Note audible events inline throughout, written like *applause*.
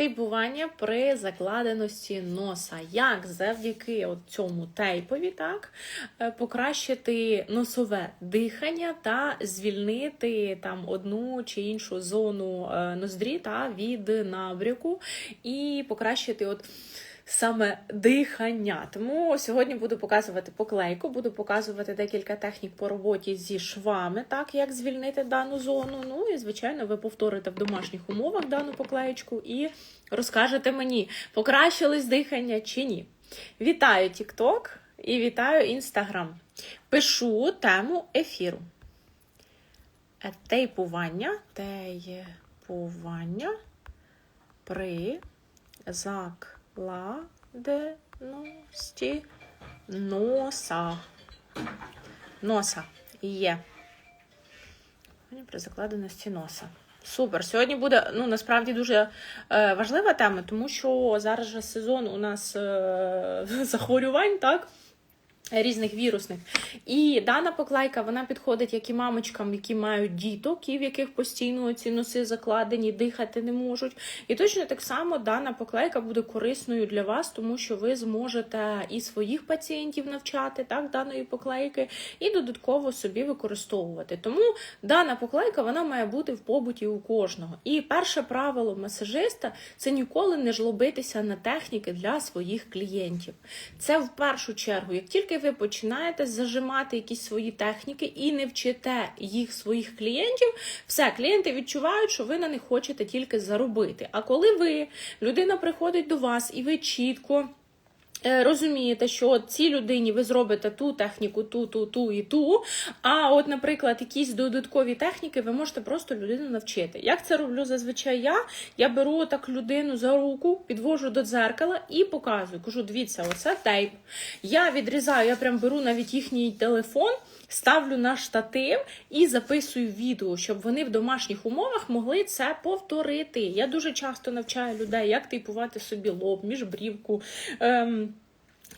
Тейпування при закладеності носа. Як завдяки цьому тейпові так, е, покращити носове дихання та звільнити там одну чи іншу зону е, ноздрі та від набряку, і покращити от. Саме дихання. Тому сьогодні буду показувати поклейку, буду показувати декілька технік по роботі зі швами, так як звільнити дану зону. Ну і звичайно, ви повторите в домашніх умовах дану поклеєчку і розкажете мені, покращилось дихання чи ні. Вітаю TikTok і вітаю Instagram. Пишу тему ефіру. Е, Тейпування, тейпування при закладеності носа. Носа є. При закладеності носа. Супер. Сьогодні буде ну насправді дуже е, важлива тема, тому що зараз же сезон у нас е, *laughs* захворювань, так? Різних вірусних. І дана поклейка вона підходить як і мамочкам, які мають діток, і в яких постійно ці носи закладені, дихати не можуть. І точно так само дана поклейка буде корисною для вас, тому що ви зможете і своїх пацієнтів навчати так, даної поклейки, і додатково собі використовувати. Тому дана поклейка вона має бути в побуті у кожного. І перше правило масажиста це ніколи не жлобитися на техніки для своїх клієнтів. Це в першу чергу, як тільки ви починаєте зажимати якісь свої техніки і не вчите їх своїх клієнтів, все, клієнти відчувають, що ви на них хочете тільки заробити. А коли ви, людина приходить до вас і ви чітко. Е, Розумієте, що цій людині ви зробите ту техніку, ту, ту, ту і ту. А от, наприклад, якісь додаткові техніки ви можете просто людину навчити. Як це роблю зазвичай я? Я беру так людину за руку, підвожу до дзеркала і показую. Кажу, дивіться, оце тейп. Я відрізаю, я прям беру навіть їхній телефон. Ставлю на штатив і записую відео, щоб вони в домашніх умовах могли це повторити. Я дуже часто навчаю людей, як типувати собі лоб, міжбрівку. Ем,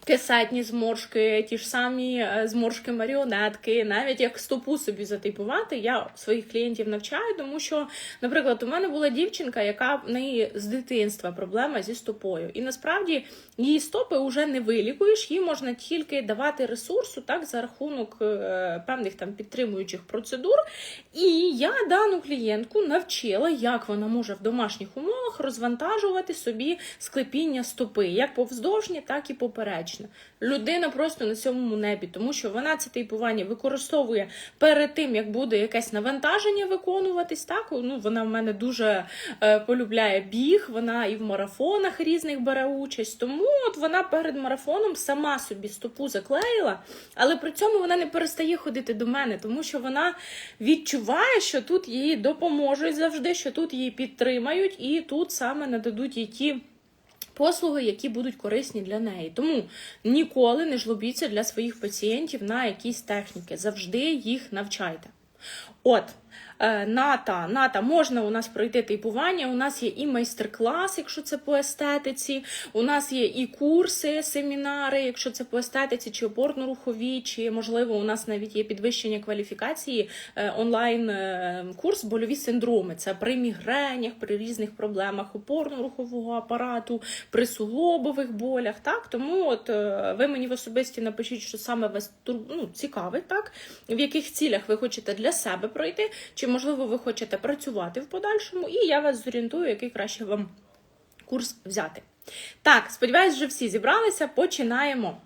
Кисетні зморшки, ті ж самі е, зморшки маріонетки, навіть як стопу собі затипувати, я своїх клієнтів навчаю, тому що, наприклад, у мене була дівчинка, яка в неї з дитинства проблема зі стопою. І насправді її стопи вже не вилікуєш, їй можна тільки давати ресурсу так за рахунок е, певних там підтримуючих процедур. І я дану клієнтку навчила, як вона може в домашніх умовах розвантажувати собі склепіння стопи, як повздовжні, так і поперечні. Людина просто на цьому небі, тому що вона це типування використовує перед тим, як буде якесь навантаження виконуватись. Так, ну вона в мене дуже е, полюбляє біг, вона і в марафонах різних бере участь. Тому от вона перед марафоном сама собі стопу заклеїла, але при цьому вона не перестає ходити до мене, тому що вона відчуває, що тут їй допоможуть завжди, що тут її підтримають, і тут саме нададуть їй ті. Послуги, які будуть корисні для неї. Тому ніколи не жлобіться для своїх пацієнтів на якісь техніки. Завжди їх навчайте. От, ната, ната, можна у нас пройти типування. У нас є і майстер-клас, якщо це по естетиці. У нас є і курси, семінари, якщо це по естетиці, чи опорно-рухові, чи можливо у нас навіть є підвищення кваліфікації е, онлайн е, курс больові синдроми. Це при мігренях, при різних проблемах опорно-рухового апарату, при суглобових болях. Так, тому от е, ви мені в особисті напишіть, що саме вас ну, цікавить, так в яких цілях ви хочете для себе пройти, чи можливо ви хочете працювати в подальшому, і я вас зорієнтую, який краще вам курс взяти. Так, сподіваюсь, вже всі зібралися. Починаємо.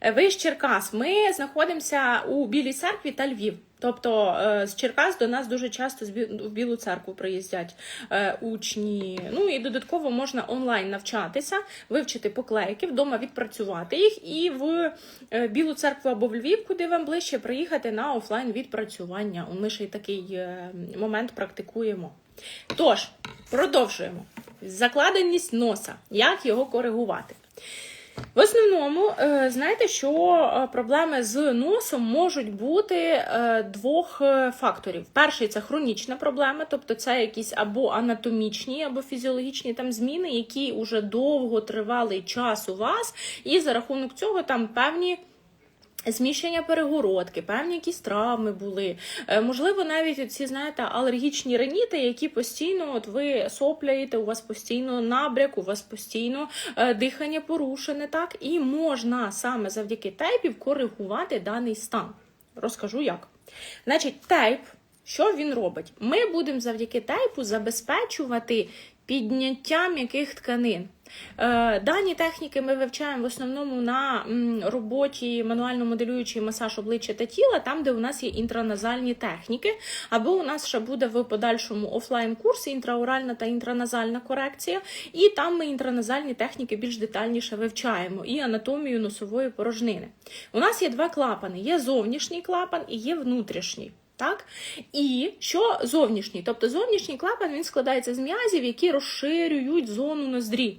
Е, Ви з Черкас. Ми знаходимося у Білій церкві та Львів. Тобто е, з Черкас до нас дуже часто в Білу церкву приїздять е, учні. Ну і додатково можна онлайн навчатися, вивчити поклейки, вдома відпрацювати їх, і в е, Білу церкву або в Львів, куди вам ближче, приїхати на офлайн відпрацювання. Ми ще й такий момент практикуємо. Тож, продовжуємо. Закладеність носа. Як його коригувати? В основному, е, знаєте, що е, проблеми з носом можуть бути е, двох факторів. Перший це хронічна проблема, тобто це якісь або анатомічні, або фізіологічні там зміни, які уже довго тривалий час у вас, і за рахунок цього там певні. Зміщення перегородки, певні якісь травми були. Е, Можливо, навіть ці, знаєте, алергічні реніти, які постійно от ви сопляєте, у вас постійно набряк, у вас постійно е, дихання порушене, так? І можна саме завдяки тейпів коригувати даний стан. Розкажу як. Значить, тейп, що він робить? Ми будемо завдяки тейпу забезпечувати підняття м'яких тканин. Е, Дані техніки ми вивчаємо в основному на роботі мануально-моделюючий масаж обличчя та тіла, там, де у нас є інтраназальні техніки, або у нас ще буде в подальшому офлайн-курс інтраоральна та інтраназальна корекція, і там ми інтраназальні техніки більш детальніше вивчаємо, і анатомію носової порожнини. У нас є два клапани: є зовнішній клапан і є внутрішній. Так? І що зовнішній? Тобто зовнішній клапан він складається з м'язів, які розширюють зону ноздрі.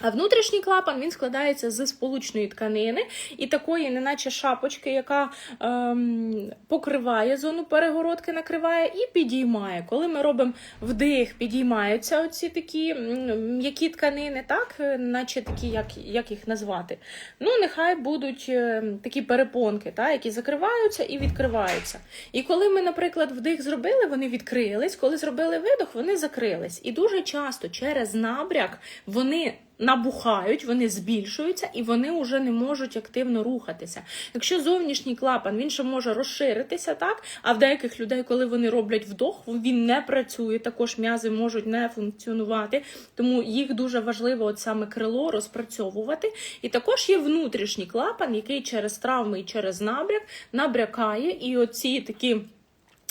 А внутрішній клапан він складається з сполучної тканини і такої, неначе шапочки, яка ем, покриває зону перегородки, накриває і підіймає. Коли ми робимо вдих, підіймаються оці такі м'які тканини, так, е, наче такі, як, як їх назвати. Ну, нехай будуть е, такі перепонки, так, які закриваються і відкриваються. І коли ми, наприклад, вдих зробили, вони відкрились, коли зробили видох, вони закрились. І дуже часто через набряк вони набухають, вони збільшуються і вони вже не можуть активно рухатися. Якщо зовнішній клапан він ще може розширитися, так а в деяких людей, коли вони роблять вдох, він не працює. Також м'язи можуть не функціонувати, тому їх дуже важливо от саме крило розпрацьовувати. І також є внутрішній клапан, який через травми і через набряк набрякає, і оці такі.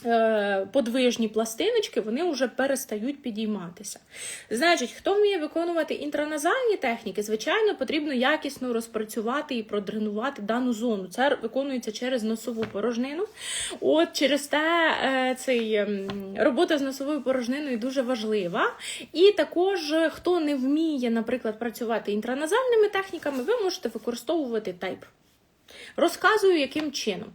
Е, Подвижні пластиночки вони вже перестають підійматися. Значить, хто вміє виконувати інтраназальні техніки, звичайно, потрібно якісно розпрацювати і продренувати дану зону. Це виконується через носову порожнину. От через те е, цей ем, робота з носовою порожниною дуже важлива. І також, е, хто не вміє, наприклад, працювати інтраназальними техніками, ви можете використовувати тейп. Розказую, яким чином.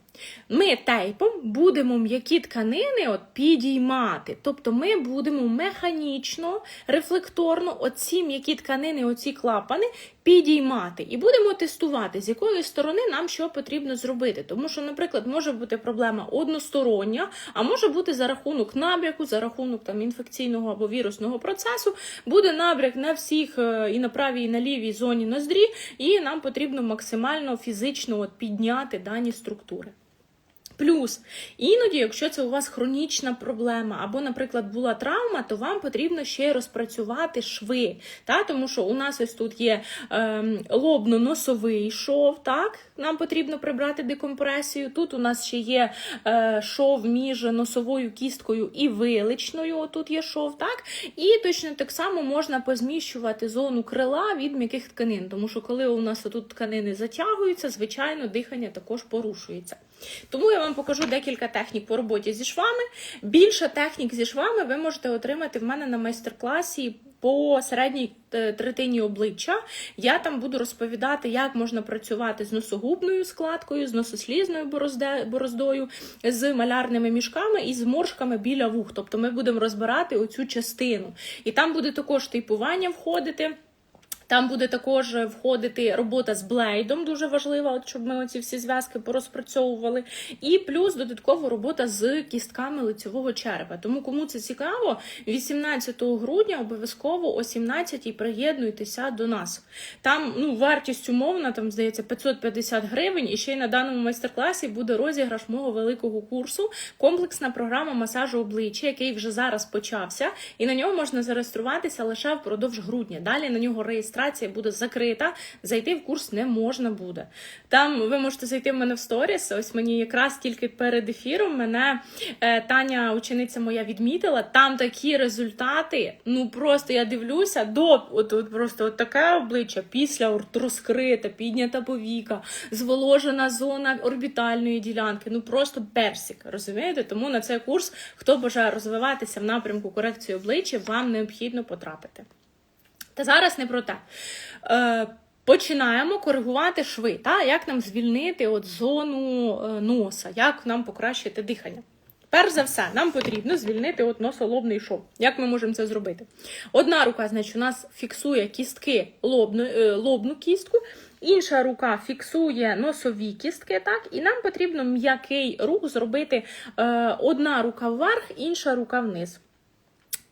Ми тейпом будемо м'які тканини от підіймати. Тобто ми будемо механічно, рефлекторно оці м'які тканини, оці клапани підіймати. І будемо тестувати, з якої сторони нам що потрібно зробити. Тому що, наприклад, може бути проблема одностороння, а може бути за рахунок набряку, за рахунок там, інфекційного або вірусного процесу. Буде набряк на всіх е, і на правій, і на лівій зоні ноздрі, і нам потрібно максимально фізично от, підняти дані структури. Плюс, іноді, якщо це у вас хронічна проблема, або, наприклад, була травма, то вам потрібно ще й розпрацювати шви. Та? Тому що у нас ось тут є ем, лобно-носовий шов, так? нам потрібно прибрати декомпресію. Тут у нас ще є е, шов між носовою кісткою і виличною. Отут є шов, так? І точно так само можна позміщувати зону крила від м'яких тканин, тому що коли у нас тут тканини затягуються, звичайно, дихання також порушується. Тому я вам покажу декілька технік по роботі зі швами. Більше технік зі швами ви можете отримати в мене на майстер-класі. По середній е, третині обличчя я там буду розповідати, як можна працювати з носогубною складкою, з носослізною бороздою, з малярними мішками і з моршками біля вух. Тобто ми будемо розбирати оцю частину. І там буде також типування входити. Там буде також входити робота з блейдом, дуже важлива, от щоб ми оці всі зв'язки порозпрацьовували. І плюс додаткова робота з кістками лицевого черепа. Тому кому це цікаво, 18 грудня обов'язково о 17 приєднуйтеся до нас. Там ну, вартість умовна, там здається 550 гривень. І ще й на даному майстер-класі буде розіграш мого великого курсу, комплексна програма масажу обличчя, який вже зараз почався, і на нього можна зареєструватися лише впродовж грудня. Далі на нього реєстрація буде закрита. Зайти в курс не можна буде. Там ви можете зайти в мене в сторіс. Ось мені якраз тільки перед ефіром мене е, Таня, учениця моя, відмітила. Там такі результати. Ну просто я дивлюся до от, от просто от таке обличчя після розкрита, піднята повіка, зволожена зона орбітальної ділянки. Ну просто персик. Розумієте? Тому на цей курс, хто бажає розвиватися в напрямку корекції обличчя, вам необхідно потрапити. Та зараз не про те. Е, Починаємо коригувати шви. Та? Як нам звільнити от зону е, носа, як нам покращити дихання. Перш за все, нам потрібно звільнити от носолобний шов. Як ми можемо це зробити? Одна рука, значить, у нас фіксує кістки лобну, е, лобну кістку, інша рука фіксує носові кістки, так, і нам потрібно м'який рух зробити е, одна рука вверх, інша рука вниз.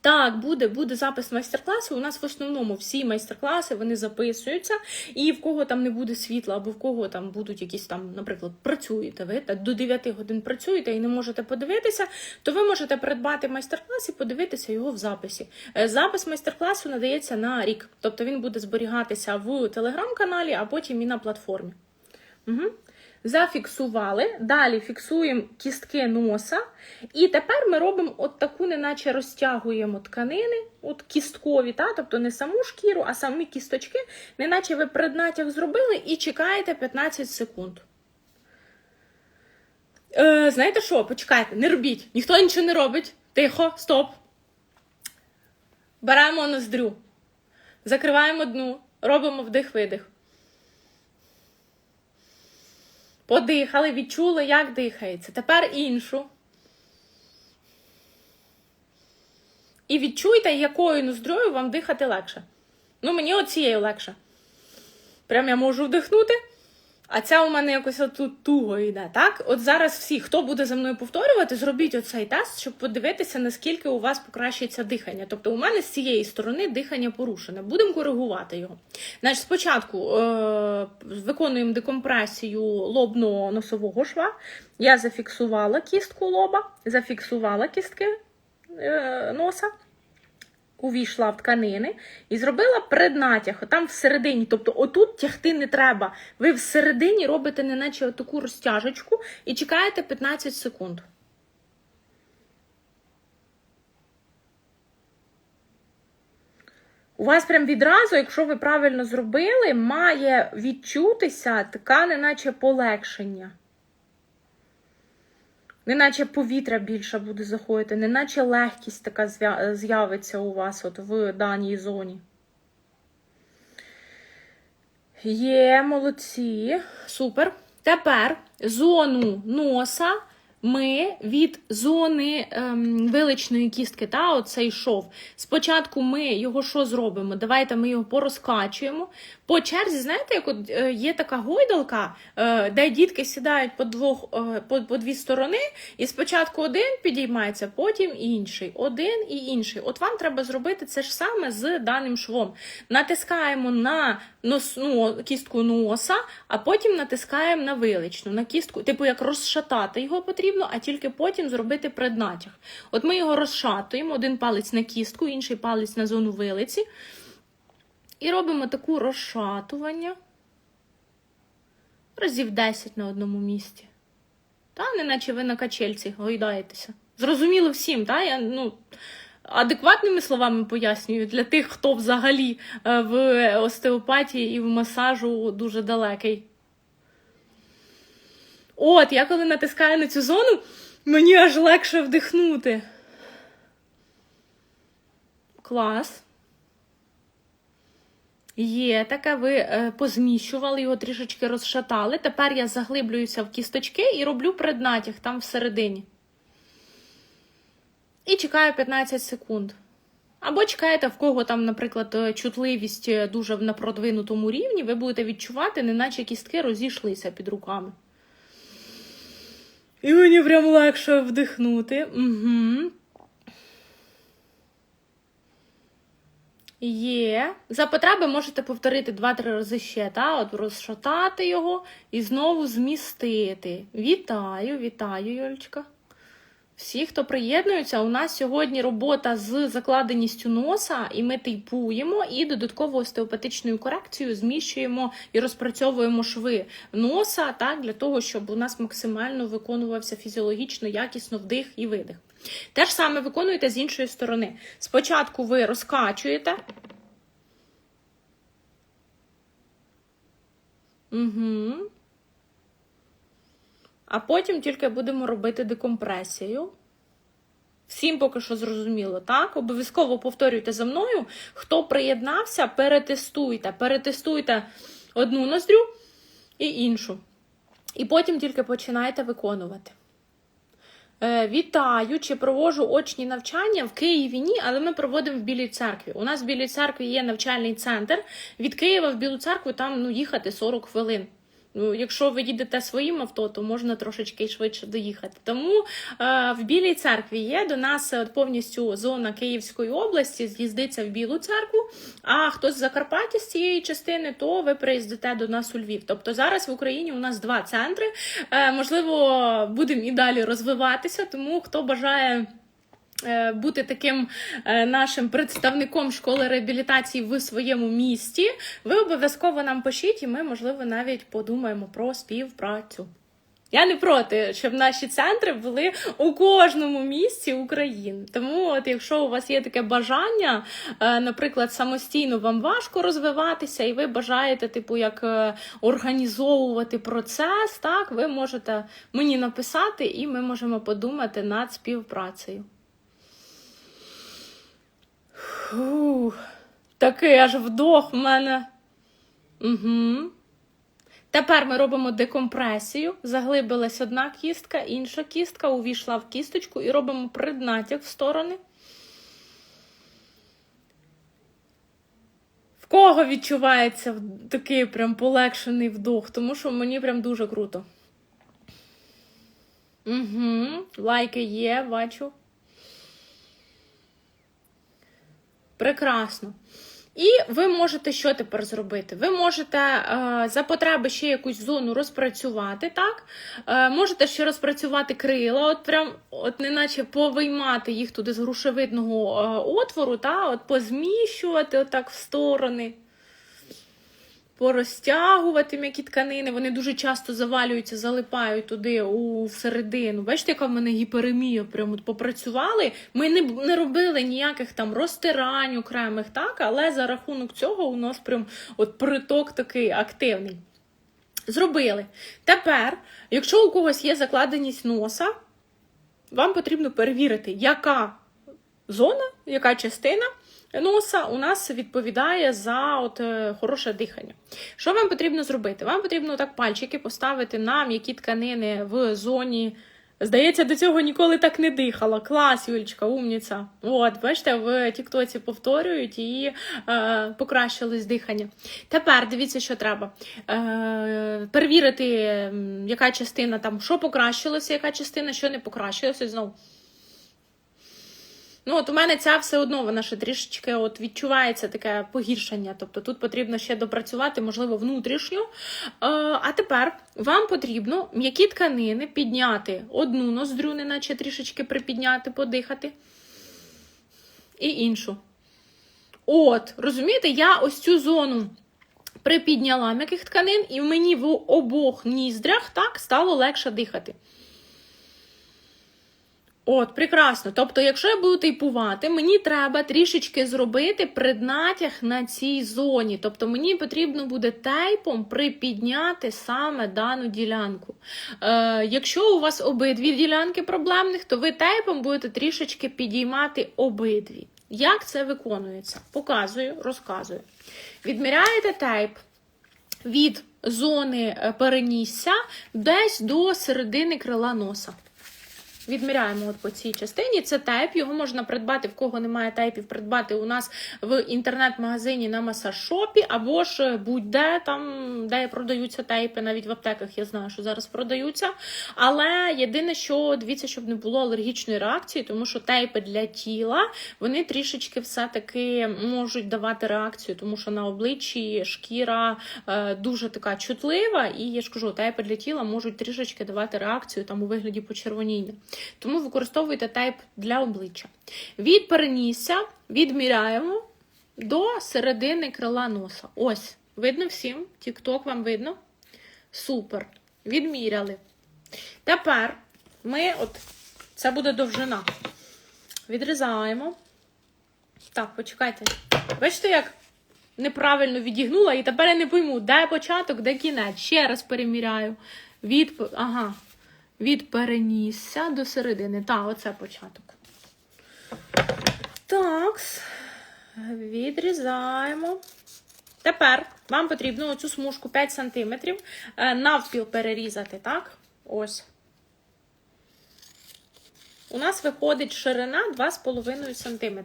Так, буде, буде запис майстер-класу. У нас в основному всі майстер-класи вони записуються, і в кого там не буде світла, або в кого там будуть якісь там, наприклад, працюєте ви та до 9 годин працюєте і не можете подивитися, то ви можете придбати майстер-клас і подивитися його в записі. Е, Запис майстер-класу надається на рік, тобто він буде зберігатися в телеграм-каналі, а потім і на платформі. Угу. Зафіксували. Далі фіксуємо кістки носа. І тепер ми робимо от таку, неначе розтягуємо тканини, от кісткові, та? тобто не саму шкіру, а самі кісточки, неначе ви преднатяг зробили і чекаєте 15 секунд. Е, знаєте що? Почекайте, не робіть. Ніхто нічого не робить. Тихо, стоп. Беремо ноздрю. Закриваємо дну, робимо вдих-видих. Подихали, відчули, як дихається. Тепер іншу. І відчуйте, якою ноздрою вам дихати легше. Ну, мені оцією легше. Прям я можу вдихнути, а ця у мене якось отут туго йде. Так? От зараз всі, хто буде за мною повторювати, зробіть оцей тест, щоб подивитися, наскільки у вас покращиться дихання. Тобто, у мене з цієї сторони дихання порушене. Будемо коригувати його. Значить, спочатку е- виконуємо декомпресію лобного носового шва. Я зафіксувала кістку лоба, зафіксувала кістки е- носа увійшла в тканини і зробила преднатяг, там всередині. Тобто, отут тягти не треба. Ви всередині робите неначе таку розтяжечку і чекаєте 15 секунд. У вас прям відразу, якщо ви правильно зробили, має відчутися така, неначе полегшення. Неначе повітря більше буде заходити, неначе легкість така з'явиться у вас от в даній зоні. Є, молодці. Супер. Тепер зону носа ми від зони ем, виличної кістки, та, оцей шов. Спочатку ми його що зробимо? Давайте ми його порозкачуємо. По черзі, знаєте, як от е, є така гойдалка, е, де дітки сідають по двох, е, по, по дві сторони, і спочатку один підіймається, потім інший. Один і інший. От вам треба зробити це ж саме з даним швом. Натискаємо на нос, ну, кістку носа, а потім натискаємо на виличну, на кістку, типу як розшатати його потрібно, а тільки потім зробити преднатяг. От ми його розшатуємо, один палець на кістку, інший палець на зону вилиці. І робимо таку розшатування разів 10 на одному місці. Та, неначе ви на качельці гойдаєтеся. Зрозуміло всім, та? Я, ну, адекватними словами пояснюю для тих, хто взагалі е, в остеопатії і в масажу дуже далекий. От, я коли натискаю на цю зону, мені аж легше вдихнути. Клас. Є таке, ви е, позміщували його, трішечки розшатали. Тепер я заглиблююся в кісточки і роблю преднатяг там всередині. І чекаю 15 секунд. Або чекаєте, в кого там, наприклад, е, чутливість е, дуже на продвинутому рівні, ви будете відчувати, неначе кістки розійшлися під руками. І мені прям легше вдихнути. Угу. Є. За потреби можете повторити 2-3 рази ще, та? От розшатати його і знову змістити. Вітаю, вітаю, Юлечка. Всі, хто приєднуються, у нас сьогодні робота з закладеністю носа, і ми тейпуємо і додатково остеопатичною корекцією зміщуємо і розпрацьовуємо шви носа, так, для того, щоб у нас максимально виконувався фізіологічно, якісно вдих і видих. Те ж саме виконуєте з іншої сторони. Спочатку ви розкачуєте. Угу. А потім тільки будемо робити декомпресію. Всім поки що зрозуміло, так? Обов'язково повторюйте за мною. Хто приєднався, перетестуйте. Перетестуйте одну ноздрю і іншу. І потім тільки починайте виконувати. Е, Вітаю, чи проводжу очні навчання в Києві ні, але ми проводимо в Білій церкві. У нас в Білій церкві є навчальний центр. Від Києва в Білу церкву там ну, їхати 40 хвилин. Ну, якщо ви їдете своїм авто, то можна трошечки швидше доїхати. Тому е, в Білій церкві є до нас е, повністю зона Київської області, з'їздиться в Білу церкву. А хтось з Закарпаття з цієї частини, то ви приїздите до нас у Львів. Тобто зараз в Україні у нас два центри. Е, можливо, будемо і далі розвиватися, тому хто бажає. Е, Бути таким е, нашим представником школи реабілітації в своєму місті, ви обов'язково нам пишіть, і ми, можливо, навіть подумаємо про співпрацю. Я не проти, щоб наші центри були у кожному місці України. Тому, от, якщо у вас є таке бажання, е, наприклад, самостійно вам важко розвиватися, і ви бажаєте, типу, як організовувати процес, так, ви можете мені написати, і ми можемо подумати над співпрацею. Фух, такий аж вдох в мене. Угу. Тепер ми робимо декомпресію. Заглибилась одна кістка, інша кістка увійшла в кісточку і робимо преднатяг в сторони. В кого відчувається такий прям полегшений вдох, тому що мені прям дуже круто. Угу. Лайки є, бачу. Прекрасно. І ви можете що тепер зробити? Ви можете е, за потреби ще якусь зону розпрацювати, так? Е, можете ще розпрацювати крила, от прям, от неначе повиймати їх туди з грушевидного е, отвору, та? от позміщувати отак в сторони. Порозтягувати м'які тканини, вони дуже часто завалюються, залипають туди у всередину. Бачите, яка в мене гіперемія? Прямо попрацювали. Ми не, не робили ніяких там розтирань окремих, так, але за рахунок цього у нас прям от приток такий активний. Зробили. Тепер, якщо у когось є закладеність носа, вам потрібно перевірити, яка зона, яка частина носа у нас відповідає за от, е, хороше дихання. Що вам потрібно зробити? Вам потрібно так пальчики поставити на м'які тканини в зоні. Здається, до цього ніколи так не дихала. Клас, Юлічка, умніця. От, бачите, в Тіктоці повторюють і е, покращилось дихання. Тепер дивіться, що треба. Е, перевірити, яка частина там, що покращилося, яка частина, що не покращилося. Знову. Ну, от у мене ця все одно вона ще трішечки от відчувається таке погіршення. Тобто тут потрібно ще допрацювати, можливо, внутрішню. Е, а тепер вам потрібно м'які тканини підняти одну ноздрю, неначе трішечки припідняти, подихати, і іншу. От, розумієте, я ось цю зону припідняла м'яких тканин, і мені в обох ніздрях так стало легше дихати. От, прекрасно. Тобто, якщо я буду тейпувати, мені треба трішечки зробити преднатяг на цій зоні. Тобто, мені потрібно буде тейпом припідняти саме дану ділянку. Е, якщо у вас обидві ділянки проблемних, то ви тейпом будете трішечки підіймати обидві. Як це виконується? Показую, розказую. Відміряєте тейп від зони е, перенісся десь до середини крила носа. Відміряємо от по цій частині. Це тейп, його можна придбати, в кого немає тейпів, придбати у нас в інтернет-магазині на масаж-шопі, або ж будь-де там, де продаються тейпи, навіть в аптеках я знаю, що зараз продаються. Але єдине, що дивіться, щоб не було алергічної реакції, тому що тейпи для тіла вони трішечки все-таки можуть давати реакцію, тому що на обличчі шкіра е, дуже така чутлива, і я ж кажу, тейпи для тіла можуть трішечки давати реакцію там у вигляді почервоніння. Тому використовуйте тайп для обличчя. Від перенісся відміряємо до середини крила носа. Ось, видно всім? Тік-ток вам видно? Супер. Відміряли. Тепер ми, от, це буде довжина. Відрізаємо. Так, почекайте. Бачите, як неправильно відігнула, і тепер я не пойму, де початок, де кінець. Ще раз переміряю. Від, ага, від перенісся до середини. Так, оце початок. Так, відрізаємо. Тепер вам потрібно оцю смужку 5 см навпіл перерізати, так? Ось. у нас виходить ширина 2,5 см.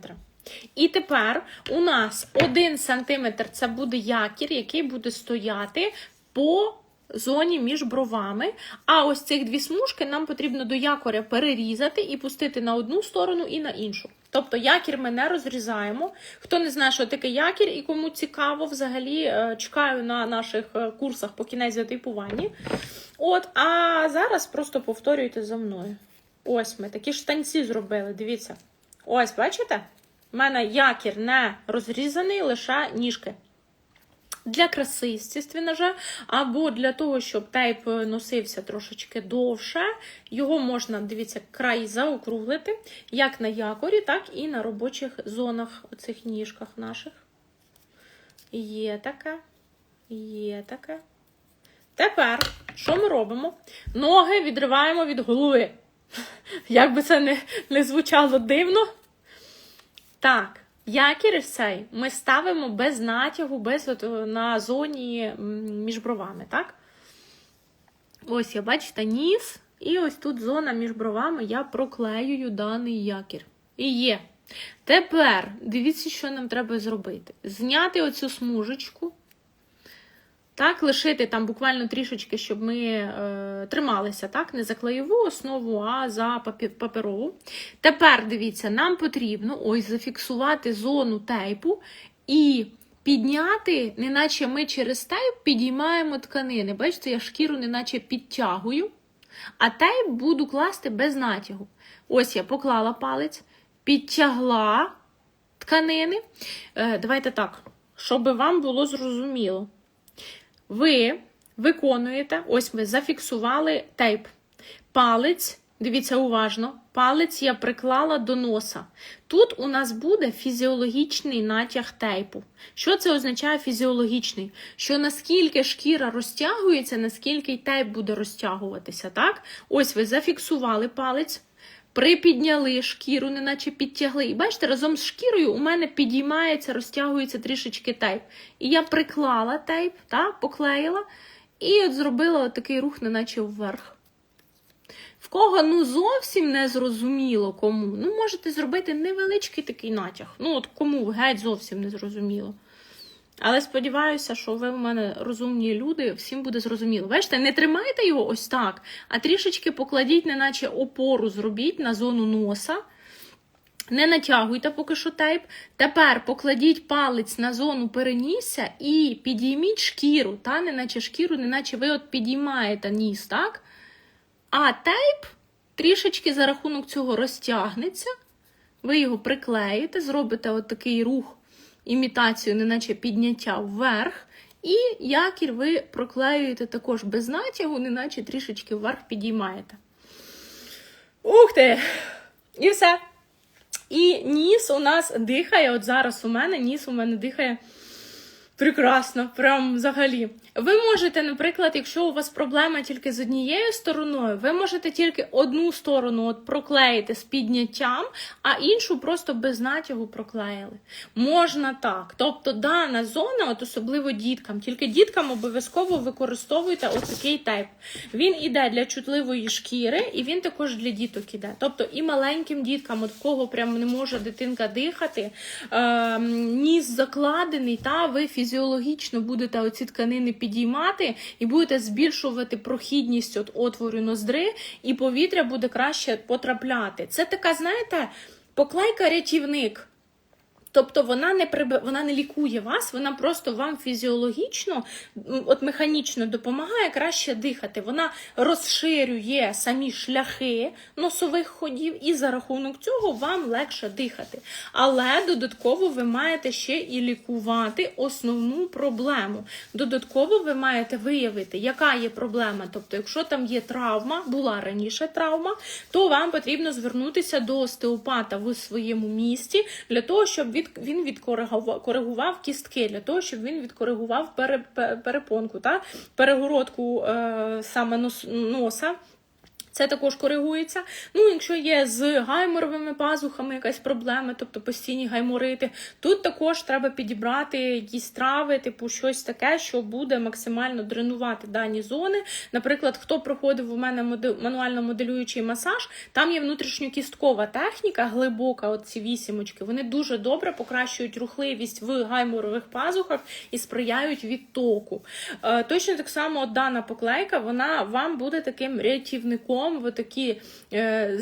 І тепер у нас 1 см це буде якір, який буде стояти по зоні між бровами. А ось цих дві смужки нам потрібно до якоря перерізати і пустити на одну сторону і на іншу. Тобто якір ми не розрізаємо. Хто не знає, що таке якір і кому цікаво, взагалі е, чекаю на наших е, курсах по кінезіотипуванні. От, а зараз просто повторюйте за мною. Ось ми такі штанці зробили. Дивіться. Ось, бачите? У мене якір не розрізаний, лише ніжки. Для краси, звісно же, або для того, щоб тейп носився трошечки довше, його можна, дивіться, край заокруглити, як на якорі, так і на робочих зонах, оцих ніжках наших. Є таке, є таке. Тепер, що ми робимо? Ноги відриваємо від голови. *laughs* Як би це не, не звучало дивно. Так, якір цей ми ставимо без натягу, без от, на зоні між бровами, так? Ось, я бачите, ніс, і ось тут зона між бровами я проклеюю даний якір. І є. Тепер дивіться, що нам треба зробити. Зняти оцю смужечку. Так, лишити там буквально трішечки, щоб ми е, трималися, так, не за клеєву основу, а за паперову. Тепер дивіться, нам потрібно ось зафіксувати зону тейпу і підняти, неначе ми через тейп підіймаємо тканини. Бачите, я шкіру неначе підтягую, а тейп буду класти без натягу. Ось я поклала палець, підтягла тканини. Е, давайте так, щоб вам було зрозуміло. Ви виконуєте, ось ми зафіксували тейп. Палець, дивіться уважно, палець я приклала до носа. Тут у нас буде фізіологічний натяг тейпу. Що це означає фізіологічний? Що наскільки шкіра розтягується, наскільки й тейп буде розтягуватися. так? Ось ви зафіксували палець. Припідняли шкіру, неначе підтягли. І бачите, разом з шкірою у мене підіймається, розтягується трішечки тейп. І я приклала тейп, так, поклеїла, і от зробила такий рух, неначе вверх. В кого ну зовсім не зрозуміло кому, ну можете зробити невеличкий такий натяг. Ну, от кому геть зовсім не зрозуміло. Але сподіваюся, що ви в мене розумні люди, всім буде зрозуміло. Бачите, не тримайте його ось так, а трішечки покладіть, неначе опору зробіть на зону носа. Не натягуйте поки що тейп. Тепер покладіть палець на зону перенісся і підійміть шкіру, та? неначе шкіру, неначе ви от підіймаєте ніс, так? А тейп трішечки за рахунок цього розтягнеться. Ви його приклеїте, зробите от такий рух імітацію, неначе підняття вверх. І якір ви проклеюєте також без натягу, неначе трішечки вверх підіймаєте. Ух ти! І все. І ніс у нас дихає. От зараз у мене ніс у мене дихає прекрасно, прям взагалі. Ви можете, наприклад, якщо у вас проблема тільки з однією стороною, ви можете тільки одну сторону от проклеїти з підняттям, а іншу просто без натягу проклеїли. Можна так. Тобто дана зона, от особливо діткам, тільки діткам обов'язково використовуйте отакий тейп. Він іде для чутливої шкіри, і він також для діток іде. Тобто і маленьким діткам, от в кого прям не може дитинка дихати, е, ніс закладений, та ви фізіологічно будете оці тканини підіймати і будете збільшувати прохідність от отвору ноздри, і повітря буде краще потрапляти. Це така, знаєте, поклейка-рятівник. Тобто вона не приби... вона не лікує вас, вона просто вам фізіологічно, от механічно допомагає краще дихати. Вона розширює самі шляхи носових ходів, і за рахунок цього вам легше дихати. Але додатково ви маєте ще і лікувати основну проблему. Додатково ви маєте виявити, яка є проблема. Тобто, якщо там є травма, була раніше травма, то вам потрібно звернутися до остеопата в своєму місті для того, щоб від, він відкоригував коригував кістки, для того, щоб він відкоригував пере, перепонку, та? перегородку е, саме нос, носа. Це також коригується. Ну, якщо є з гайморовими пазухами якась проблема, тобто постійні гайморити, тут також треба підібрати якісь трави, типу щось таке, що буде максимально дренувати дані зони. Наприклад, хто проходив у мене мануально моделюючий масаж, там є внутрішньокісткова техніка, глибока, от ці вісімочки, вони дуже добре покращують рухливість в гайморових пазухах і сприяють відтоку. Е, точно так само дана поклейка, вона вам буде таким рятівником в такі е,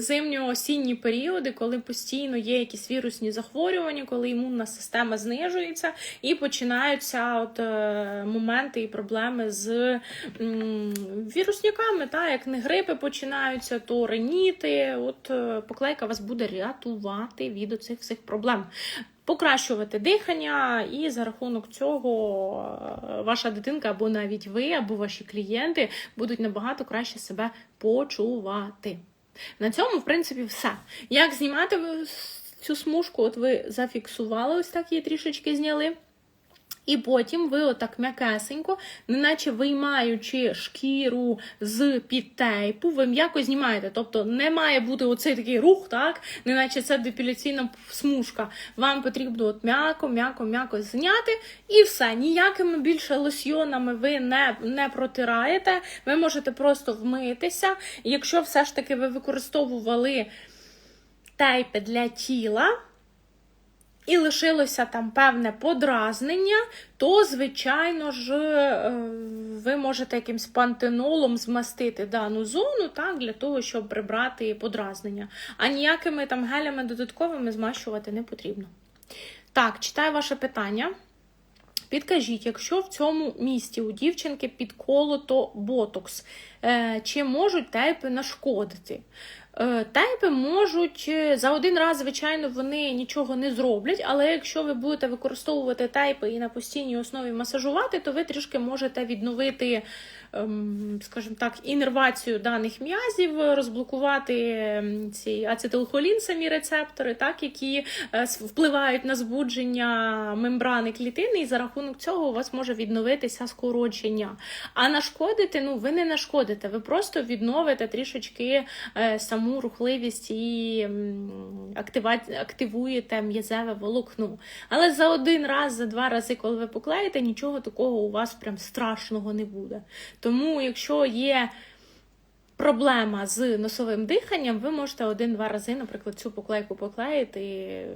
зимньо-осінні періоди, коли постійно є якісь вірусні захворювання, коли імунна система знижується, і починаються от е, моменти і проблеми з м, вірусняками, та, як не грипи починаються, то реніти. От е, поклейка вас буде рятувати від оцих всіх проблем. Покращувати дихання, і за рахунок цього е, ваша дитинка або навіть ви, або ваші клієнти будуть набагато краще себе почувати. На цьому, в принципі, все. Як знімати цю смужку? От ви зафіксували, ось так її трішечки зняли. І потім ви отак м'якесенько, неначе виймаючи шкіру з під тейпу, ви м'яко знімаєте. Тобто не має бути оцей такий рух, так, неначе це депіляційна смужка. Вам потрібно от м'яко, м'яко, м'яко зняти, і все. Ніякими більше лосьйонами ви не, не протираєте. Ви можете просто вмитися. Якщо все ж таки ви використовували тейпи для тіла і лишилося там певне подразнення, то, звичайно ж, е, ви можете якимсь пантенолом змастити дану зону так, для того, щоб прибрати подразнення. А ніякими там гелями додатковими змащувати не потрібно. Так, читаю ваше питання. Підкажіть, якщо в цьому місті у дівчинки підколото ботокс, е, чи можуть тейпи нашкодити? Е, Тейпи можуть е, за один раз, звичайно, вони нічого не зроблять, але якщо ви будете використовувати тайпи і на постійній основі масажувати, то ви трішки можете відновити, скажімо так, інервацію даних м'язів, розблокувати ем, ці ацетилхолін, самі рецептори, так, які е, впливають на збудження мембрани клітини, і за рахунок цього у вас може відновитися скорочення. А нашкодити, ну ви не нашкодите, ви просто відновите трішечки е, саму рухливість і активуєте м'язеве волокно. Але за один раз, за два рази, коли ви поклеїте, нічого такого у вас прям страшного не буде. Тому, якщо є проблема з носовим диханням, ви можете один-два рази, наприклад, цю поклейку поклеїти, і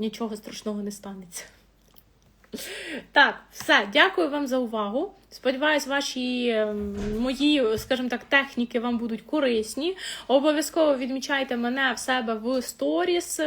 нічого страшного не станеться. Так, все, дякую вам за увагу. Сподіваюсь, ваші ем, мої, скажімо так, техніки вам будуть корисні. Обов'язково відмічайте мене в себе в сторіс.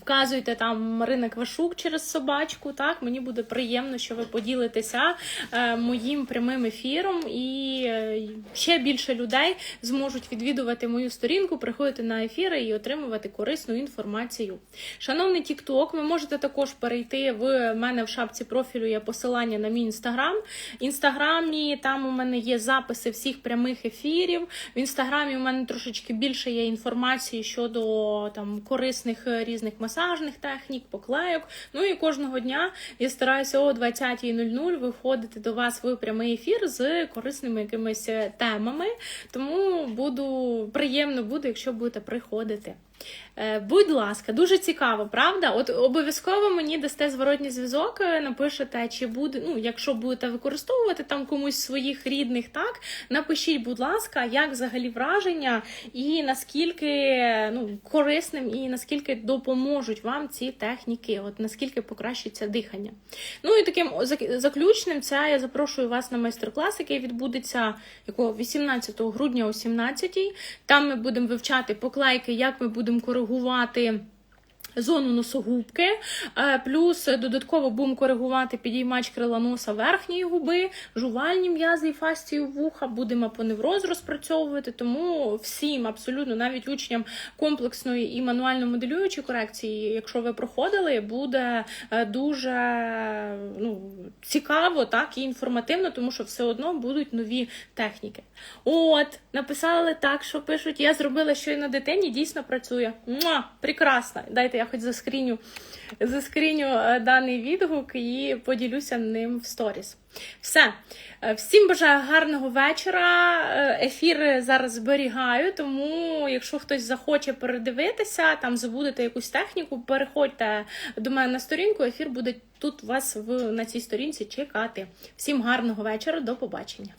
Вказуйте там Марина Квашук через собачку. Так, мені буде приємно, що ви поділитеся е, моїм прямим ефіром, і е, ще більше людей зможуть відвідувати мою сторінку, приходити на ефіри і отримувати корисну інформацію. Шановний TikTok, ви можете також перейти в мене в шапці профілю. Є посилання на мій інстаграм. Інстаграмі там у мене є записи всіх прямих ефірів. В інстаграмі у мене трошечки більше є інформації щодо там корисних е, різних масажних технік, поклейок. Ну і кожного дня я стараюся о 20.00 виходити до вас в прямий ефір з корисними якимись е, темами. Тому буду приємно буде, якщо будете приходити. Е, Будь ласка, дуже цікаво, правда? От обов'язково мені дасте зворотній зв'язок, е, напишете, чи буде, ну, якщо будете використовувати там комусь своїх рідних, так напишіть, будь ласка, як взагалі враження, і наскільки ну, корисним і наскільки допоможуть вам ці техніки, от наскільки покращиться дихання. Ну і таким заключним це я запрошую вас на майстер-клас, який відбудеться якого 18 грудня о 17 Там ми будемо вивчати поклейки, як ми будемо коригувати. Зону носогубки, Е, плюс додатково будемо коригувати підіймач крила носа верхньої губи, жувальні м'язи і фасцію вуха, будемо поневроз розпрацьовувати. Тому всім, абсолютно, навіть учням комплексної і мануально моделюючої корекції, якщо ви проходили, буде е, дуже ну, цікаво, так і інформативно, тому що все одно будуть нові техніки. От, написали так, що пишуть, я зробила щойно дитині, дійсно працює. Муа, прекрасно. Дайте я хоч заскріню, заскріню е, даний відгук і поділюся ним в сторіс. Все. Е, Всім бажаю гарного вечора. Е, Ефір зараз зберігаю, тому якщо хтось захоче передивитися, там забудете якусь техніку, переходьте до мене на сторінку. Ефір буде тут вас в, на цій сторінці чекати. Всім гарного вечора, до побачення.